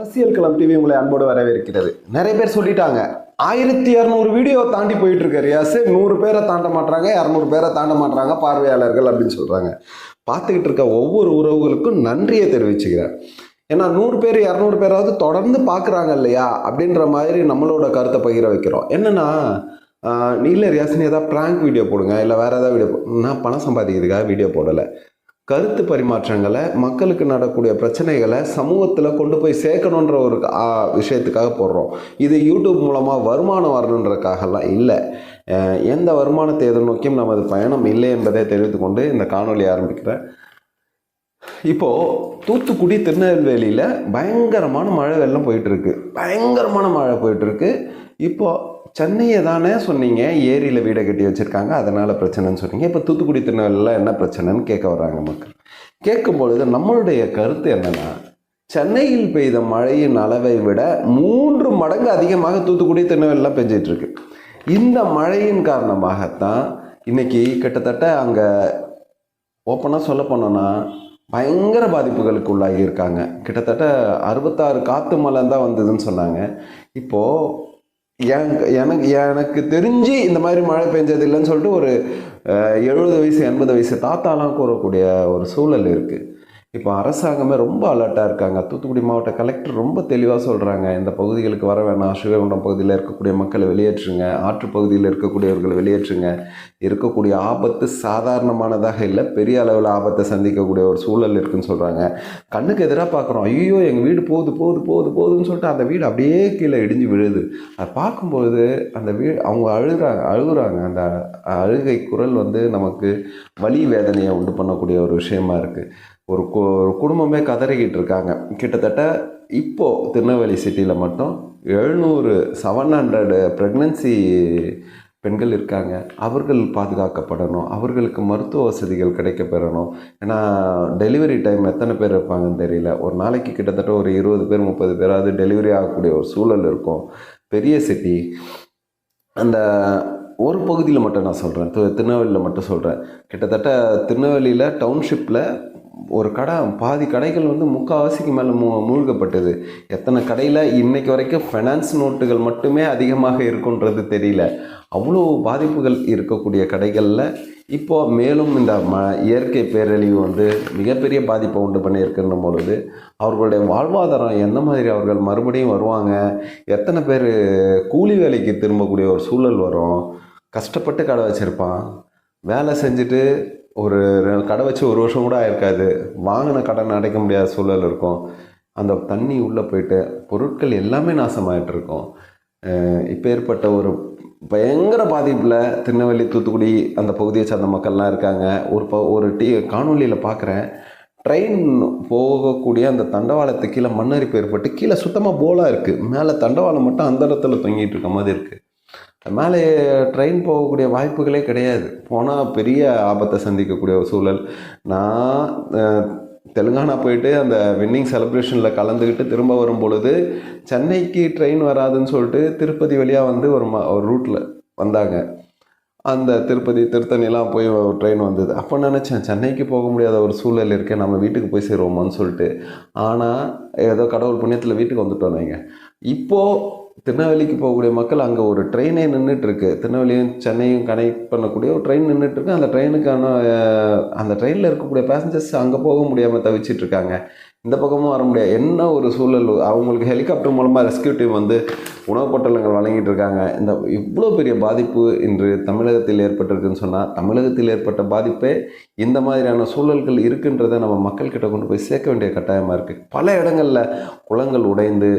அரசியல் களம் டிவி உங்களை அன்போடு வரவேற்கிறது. நிறைய பேர் சொல்லிட்டாங்க ஆயிரத்தி இரநூறு வீடியோ தாண்டி போயிட்டு இருக்க ரியாஸ் நூறு பேரை தாண்ட மாட்டாங்க இரநூறு பேரை தாண்ட மாட்டாங்க பார்வையாளர்கள் அப்படின்னு சொல்றாங்க. பார்த்துக்கிட்டு இருக்க ஒவ்வொரு உறவுகளுக்கும் நன்றியை தெரிவிச்சுக்கிறேன் ஏன்னா நூறு பேர் இரநூறு பேராவது தொடர்ந்து பார்க்குறாங்க இல்லையா? அப்படின்ற மாதிரி நம்மளோட கருத்தை பகிர வைக்கிறோம். என்னன்னா நீ இல்லை ரியாஸ் நீ ஏதாவது ப்ராங்க் வீடியோ போடுங்க இல்லை வேறு ஏதாவது வீடியோ நான் பணம் சம்பாதிக்கிறதுக்காக வீடியோ போடலை. கருத்து பரிமாற்றங்களை மக்களுக்கு நடக்கூடிய பிரச்சனைகளை சமூகத்தில் கொண்டு போய் சேர்க்கணுன்ற ஒரு விஷயத்துக்காக போடுறோம். இது யூடியூப் மூலமாக வருமானம் வரணுன்றக்காகலாம் இல்லை. எந்த வருமானத்தை எதிர்நோக்கியும் நமது பயணம் இல்லை என்பதை தெரிவித்து கொண்டு இந்த காணொலி ஆரம்பிக்கிறேன். இப்போது தூத்துக்குடி திருநெல்வேலியில் பயங்கரமான மழை வெள்ளம் போயிட்டுருக்கு பயங்கரமான மழை போயிட்டுருக்கு இப்போது சென்னையை தானே சொன்னீங்க. ஏரியில் வீடை கட்டி வச்சுருக்காங்க. அதனால் பிரச்சனைன்னு சொன்னீங்க. இப்போ தூத்துக்குடி திருநெல்வேலியில் என்ன பிரச்சனைன்னு கேட்க வர்றாங்க மக்கள். கேட்கும் பொழுது நம்மளுடைய கருத்து என்னன்னா சென்னையில் பெய்த மழையின் அளவை விட மூன்று மடங்கு அதிகமாக தூத்துக்குடி திருநெல்வேலியில் பெஞ்சிகிட்டுருக்கு இந்த மழையின் காரணமாகத்தான் இன்னைக்கு கிட்டத்தட்ட அங்கே ஓப்பனாக சொல்ல போனோன்னா பயங்கர பாதிப்புகளுக்கு உள்ளாகி இருக்காங்க. கிட்டத்தட்ட அறுபத்தாறு காற்று மழை தான் வந்ததுன்னு சொன்னாங்க. இப்போது எனக்கு எனக்கு எனக்கு தெரிஞ்சு இந்த மாதிரி மழை பெஞ்சது இல்லைன்னு சொல்லிட்டு ஒரு எழுபது வயசு எண்பது வயசு தாத்தாலாம் கூறக்கூடிய ஒரு சூழல் இருக்குது இப்போ அரசாங்கமே ரொம்ப அலர்ட்டாக இருக்காங்க. தூத்துக்குடி மாவட்ட கலெக்டர் ரொம்ப தெளிவாக சொல்கிறாங்க இந்த பகுதிகளுக்கு வர வேணாம். ஸ்ரீவைகுண்டம் பகுதியில் இருக்கக்கூடிய மக்களை வெளியேற்றுங்க. ஆற்று பகுதியில் இருக்கக்கூடியவர்களை வெளியேற்றுங்க. இருக்கக்கூடிய ஆபத்து சாதாரணமானதாக இல்லை. பெரிய அளவில் ஆபத்தை சந்திக்கக்கூடிய ஒரு சூழல் இருக்குன்னு சொல்கிறாங்க கண்ணுக்கு எதிராக பார்க்குறோம். ஐயோ எங்கள் வீடு போகுது போகுது போகுது போகுதுன்னு சொல்லிட்டு அந்த வீடு அப்படியே கீழே இடிஞ்சு விழுது. அதை பார்க்கும்பொழுது அந்த வீடு அவங்க அழுகிறாங்க அழுகுறாங்க. அந்த அழுகை குரல் வந்து நமக்கு வலி வேதனையை உண்டு பண்ணக்கூடிய ஒரு விஷயமா இருக்குது ஒரு கு ஒரு குடும்பமே கதறிக்கிட்டு இருக்காங்க கிட்டத்தட்ட இப்போது திருநெல்வேலி சிட்டியில் மட்டும் எழுநூறு செவன் ஹண்ட்ரடு ப்ரெக்னன்சி பெண்கள் இருக்காங்க. அவர்கள் பாதுகாக்கப்படணும். அவர்களுக்கு மருத்துவ வசதிகள் கிடைக்க பெறணும் ஏன்னா டெலிவரி டைம் எத்தனை பேர் இருப்பாங்கன்னு தெரியல. ஒரு நாளைக்கு கிட்டத்தட்ட ஒரு இருபது பேர் முப்பது பேராவது டெலிவரி ஆகக்கூடிய ஒரு சூழல் இருக்கும். பெரிய சிட்டி அந்த ஒரு பகுதியில் மட்டும் நான் சொல்கிறேன் திருநெல்வேலியில் மட்டும் சொல்கிறேன் கிட்டத்தட்ட திருநெல்வேலியில் டவுன்ஷிப்பில் ஒரு கடை பாதி கடைகள் வந்து முக்கால்வாசிக்கு மேலே மூ மூழ்கப்பட்டது. எத்தனை கடையில் இன்றைக்கு வரைக்கும் ஃபைனான்ஸ் நோட்டுகள் மட்டுமே அதிகமாக இருக்குன்றது தெரியல. அவ்வளோ பாதிப்புகள் இருக்கக்கூடிய கடைகளில் இப்போது மேலும் இந்த ம இயற்கை பேரழிவு வந்து மிகப்பெரிய பாதிப்பை உண்டு பண்ணியிருக்கின்ற பொழுது அவர்களுடைய வாழ்வாதாரம் எந்த மாதிரி அவர்கள் மறுபடியும் வருவாங்க? எத்தனை பேர் கூலி வேலைக்கு திரும்பக்கூடிய ஒரு சூழல் வரும்? கஷ்டப்பட்டு கடை வச்சுருப்பான். வேலை செஞ்சுட்டு ஒரு கடை வச்சு ஒரு வருஷம் கூட ஆயிருக்காது. வாங்கின கடன் அடைக்க முடியாத சூழல் இருக்கும். அந்த தண்ணி உள்ளே போயிட்டு பொருட்கள் எல்லாமே நாசமாயிட்டு இருக்கும். இப்போ ஏற்பட்ட ஒரு பயங்கர பாதிப்பில் திருநெல்வேலி தூத்துக்குடி அந்த பகுதியை சார்ந்த மக்கள்லாம் இருக்காங்க. ஒரு ப ஒரு டி காணொலியில் பார்க்குறேன் ட்ரெயின் போகக்கூடிய அந்த தண்டவாளத்துக்கு கீழே மண்ணரிப்பு ஏற்பட்டு கீழே சுத்தமாக போலாக இருக்குது மேலே தண்டவாளம் மட்டும் அந்த இடத்துல தொங்கிட்டு இருக்க மாதிரி இருக்குது மேலே ட்ரெயின் போகக்கூடிய வாய்ப்புகளே கிடையாது. போனால் பெரிய ஆபத்தை சந்திக்கக்கூடிய ஒரு சூழல். நான் தெலுங்கானா போயிட்டு அந்த வின்னிங் செலிப்ரேஷனில் கலந்துக்கிட்டு திரும்ப வரும் பொழுது சென்னைக்கு ட்ரெயின் வராதுன்னு சொல்லிட்டு திருப்பதி வழியாக வந்து ஒரு ம ஒரு ரூட்டில் வந்தாங்க. அந்த திருப்பதி திருத்தணிலாம் போய் ட்ரெயின் வந்தது. அப்போ நினச்சேன் சென்னைக்கு போக முடியாத ஒரு சூழல் இருக்கே நம்ம வீட்டுக்கு போய் சேருவோமான்னு சொல்லிட்டு. ஆனால் ஏதோ கடவுள் புண்ணியத்தில் வீட்டுக்கு வந்துட்டோம் நீங்கள் இப்போது திருநெல்வேலிக்கு போகக்கூடிய மக்கள் அங்கே ஒரு ட்ரெயினே நின்றுட்டுருக்கு திருநெல்வேலியும் சென்னையும் கனெக்ட் பண்ணக்கூடிய ஒரு ட்ரெயின் நின்றுட்டுருக்கு அந்த ட்ரெயினுக்கான அந்த ட்ரெயினில் இருக்கக்கூடிய பேசஞ்சர்ஸ் அங்கே போக முடியாமல் தவிச்சிட்ருக்காங்க இந்த பக்கமும் வர முடியாது. என்ன ஒரு சூழல்? அவங்களுக்கு ஹெலிகாப்டர் மூலமாக ரெஸ்கியூ டீம் வந்து உணவுப் பொட்டலங்கள் வழங்கிட்டு இருக்காங்க. இந்த இவ்வளோ பெரிய பாதிப்பு இன்று தமிழகத்தில் ஏற்பட்டிருக்குன்னு சொன்னால் தமிழகத்தில் ஏற்பட்ட பாதிப்பே இந்த மாதிரியான சூழல்கள் இருக்குன்றதை நம்ம மக்கள்கிட்ட கொண்டு போய் சேர்க்க வேண்டிய கட்டாயமாக இருக்குது பல இடங்களில் குளங்கள் உடைந்து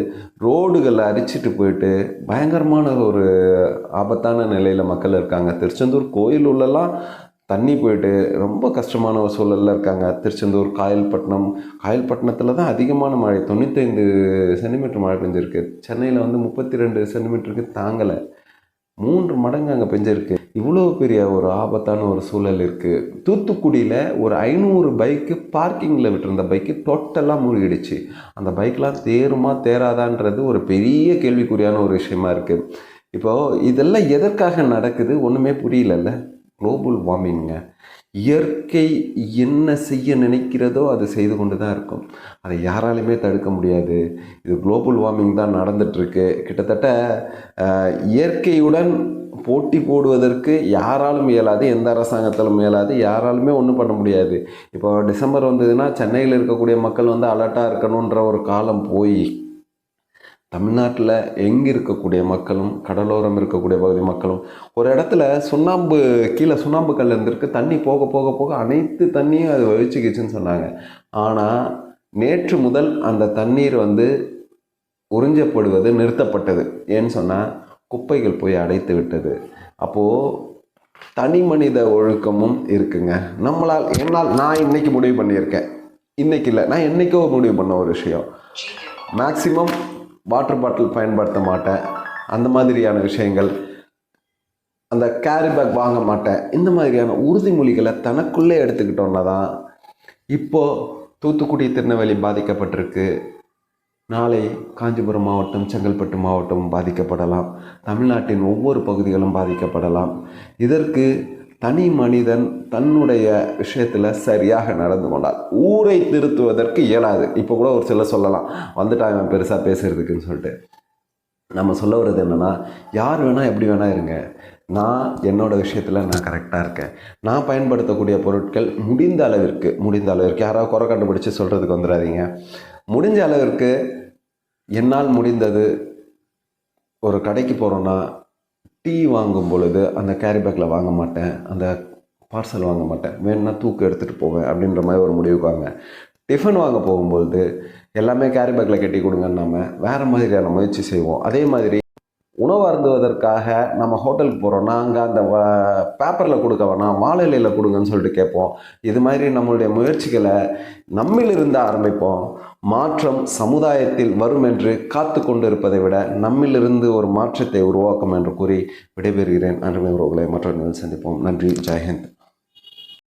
ரோடுகளை அரிச்சிட்டு போயிட்டு பயங்கரமான ஒரு ஆபத்தான நிலையில் மக்கள் இருக்காங்க. திருச்செந்தூர் கோயில் உள்ளலாம் தண்ணி போயிட்டு ரொம்ப கஷ்டமான ஒரு சூழலில் இருக்காங்க. திருச்செந்தூர் காயல்பட்டினம். காயல்பட்டினத்தில் தான் அதிகமான மழை. தொண்ணூத்தைந்து சென்டிமீட்டர் மழை பெஞ்சிருக்கு. சென்னையில் வந்து முப்பத்தி ரெண்டு சென்டிமீட்டருக்கு தாங்கலை. மூன்று மடங்கு அங்கே பெஞ்சிருக்கு. இவ்வளோ பெரிய ஒரு ஆபத்தான ஒரு சூழல் இருக்குது தூத்துக்குடியில் ஒரு ஐநூறு பைக்கு பார்க்கிங்கில் விட்டிருந்த பைக்கு டோட்டலாக மூழ்கிடுச்சு. அந்த பைக்லாம் தேருமா தேராதான்றது ஒரு பெரிய கேள்விக்குறியான ஒரு விஷயமா இருக்குது இப்போது இதெல்லாம் எதற்காக நடக்குது? ஒன்றுமே புரியலல்ல. குளோபல் வார்மிங்க இயற்கை என்ன செய்ய நினைக்கிறதோ அது செய்து கொண்டு தான் இருக்கும். அதை யாராலையுமே தடுக்க முடியாது. இது குளோபல் வார்மிங் தான் நடந்துட்டுருக்கு. கிட்டத்தட்ட இயற்கையுடன் போட்டி போடுவதற்கு யாராலும் இயலாது எந்த அரசாங்கத்திலும் இயலாது யாராலுமே ஒன்றும் பண்ண முடியாது. இப்போ டிசம்பர் வந்ததுன்னா சென்னையில் இருக்கக்கூடிய மக்கள் வந்து அலர்ட்டாக இருக்கணுன்ற ஒரு காலம் போய் தமிழ்நாட்டில் எங்கே இருக்கக்கூடிய மக்களும் கடலோரம் இருக்கக்கூடிய பகுதி மக்களும் ஒரு இடத்துல சுண்ணாம்பு கீழே சுண்ணாம்பு கல் இருந்திருக்கு தண்ணி போக போக போக அனைத்து தண்ணியும் அது வலிச்சுக்கிச்சுன்னு சொன்னாங்க. ஆனால் நேற்று முதல் அந்த தண்ணீர் வந்து உறிஞ்சப்படுவது நிறுத்தப்பட்டது. ஏன்னு சொன்னால் குப்பைகள் போய் அடைத்து விட்டது. அப்போது தனி மனித ஒழுக்கமும் இருக்குங்க. நம்மளால் என்னால் நான் இன்னைக்கு முடிவு பண்ணியிருக்கேன். இன்னைக்கு இல்லை நான் என்றைக்கோ முடிவு பண்ண ஒரு விஷயம். மேக்ஸிமம் வாட்டர் பாட்டில் பயன்படுத்த மாட்டேன். அந்த மாதிரியான விஷயங்கள். அந்த கேரி பேக் வாங்க மாட்டேன். இந்த மாதிரியான உறுதிமொழிகளை தனக்குள்ளே எடுத்துக்கிட்டோன்னா தான் இப்போது தூத்துக்குடி திருநெல்வேலி பாதிக்கப்பட்டிருக்கு. நாளை காஞ்சிபுரம் மாவட்டம் செங்கல்பட்டு மாவட்டம் பாதிக்கப்படலாம். தமிழ்நாட்டின் ஒவ்வொரு பகுதிகளும் பாதிக்கப்படலாம். இதற்கு தனி மனிதன் தன்னுடைய விஷயத்தில் சரியாக நடந்து கொண்டால் ஊரை திருத்துவதற்கு இயலாது. இப்போ கூட ஒரு சிலர் சொல்லலாம். வந்துட்டாங்க இவன் பெருசாக பேசுகிறதுக்குன்னு சொல்லிட்டு. நம்ம சொல்ல வர்றது என்னென்னா யார் வேணால் எப்படி வேணால் இருங்க. நான் என்னோடய விஷயத்தில் நான் கரெக்டாக இருக்கேன். நான் பயன்படுத்தக்கூடிய பொருட்கள் முடிந்த அளவிற்கு முடிந்த அளவிற்கு யாராவது குறை கண்டுபிடிச்சி சொல்கிறதுக்கு வந்துடாதீங்க. முடிஞ்ச அளவிற்கு என்னால் முடிந்தது ஒரு கடைக்கு போகிறோன்னா டீ வாங்கும் பொழுது அந்த கேரி பேக்கில் வாங்க மாட்டேன். அந்த பார்சல் வாங்க மாட்டேன். வேணும்னா தூக்கு எடுத்துகிட்டு போவேன் அப்படின்ற மாதிரி ஒரு முடிவுக்கு வாங்க. டிஃபன் வாங்க போகும்பொழுது எல்லாமே கேரி பேக்கில் கட்டி கொடுங்கன்னு நம்ம வேறு மாதிரியான முயற்சி செய்வோம். அதே மாதிரி உணவு அருந்துவதற்காக நம்ம ஹோட்டலுக்கு போகிறோம்னா அங்கே அந்த பேப்பரில் கொடுக்க வேணாம். வாழை கொடுங்கன்னு சொல்லிட்டு கேட்போம். இது மாதிரி நம்மளுடைய முயற்சிகளை நம்மிலிருந்து ஆரம்பிப்போம். மாற்றம் சமுதாயத்தில் வரும் என்று காத்து கொண்டு இருப்பதை விட நம்மிலிருந்து ஒரு மாற்றத்தை உருவாக்கும் என்று கூறி விடைபெறுகிறேன். அருமை உறவுகளை மற்றவர்கள் சந்திப்போம். நன்றி. ஜெயஹிந்த்.